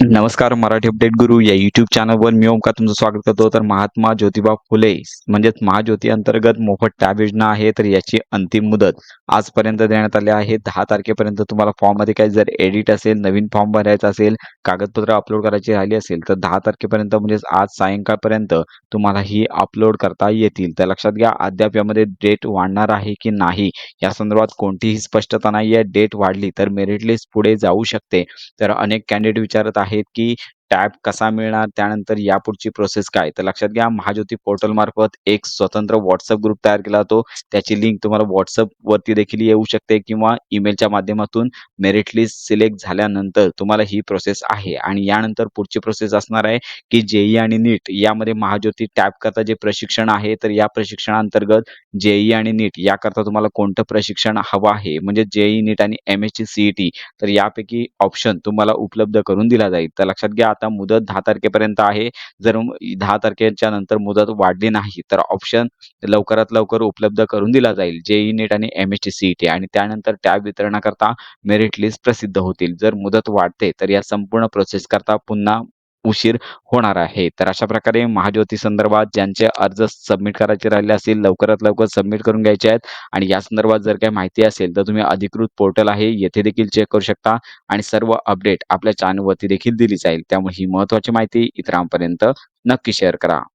नमस्कार मराठी अपडेट गुरु या युट्यूब चॅनलवर मी ओमका तुमचं स्वागत करतो. तर महात्मा ज्योतिबा फुले म्हणजेच महाज्योती अंतर्गत मोफत टॅब योजना आहे तर याची अंतिम मुदत आजपर्यंत देण्यात आली आहे. दहा तारखेपर्यंत तुम्हाला फॉर्ममध्ये काही जर एडिट असेल नवीन फॉर्म भरायचा असेल कागदपत्र अपलोड करायची राहिली असेल तर दहा तारखेपर्यंत म्हणजेच आज सायंकाळपर्यंत तुम्हाला ही अपलोड करता येतील. तर लक्षात घ्या अद्याप यामध्ये डेट वाढणार आहे की नाही? या संदर्भात कोणतीही स्पष्टता नाही आहे डेट वाढली तर मेरिट लिस्ट पुढे जाऊ शकते. तर अनेक कॅन्डिडेट विचारत आहेत की टॅब कसा मिळणार त्यानंतर यापुढची प्रोसेस काय? तर लक्षात घ्या महाज्योती पोर्टल मार्फत एक स्वतंत्र व्हॉट्सअप ग्रुप तयार केला जातो. त्याची लिंक तुम्हाला व्हॉट्सअप वरती देखील येऊ शकते किंवा ईमेलच्या माध्यमातून मेरिट लिस्ट सिलेक्ट झाल्यानंतर तुम्हाला ही प्रोसेस आहे. आणि यानंतर पुढची प्रोसेस असणार आहे की जेई आणि नीट यामध्ये महाज्योती टॅब करता जे प्रशिक्षण आहे तर या प्रशिक्षणाअंतर्गत जेई आणि नीट याकरता तुम्हाला कोणतं प्रशिक्षण हवं आहे? म्हणजे जेई नीट आणि एम एस ची सीईटी तर यापैकी ऑप्शन तुम्हाला उपलब्ध करून दिला जाईल. तर लक्षात घ्या आता मुदत दहा तारखेपर्यंत आहे. जर दहा तारखेच्या नंतर मुदत वाढली नाही तर ऑप्शन लवकरात लवकर उपलब्ध करून दिला जाईल. जेई नेट आणि एम एस टी सीईटी आणि त्यानंतर टॅब वितरणाकरता मेरिट लिस्ट प्रसिद्ध होतील. जर मुदत वाढते तर या संपूर्ण प्रोसेस करता पुन्हा उशीर होणार आहे. तर अशा प्रकारे महाज्योती संदर्भात ज्यांचे अर्ज सबमिट करायचे राहिले असतील लवकरात लवकर सबमिट करून घ्यायचे आहेत. आणि या संदर्भात जर काही माहिती असेल तर तुम्ही अधिकृत पोर्टल आहे. येथे देखील चेक करू शकता. आणि सर्व अपडेट आपल्या चॅनलवरती देखील दिली जाईल. त्यामुळे ही महत्त्वाची माहिती इतरांपर्यंत नक्की शेअर करा.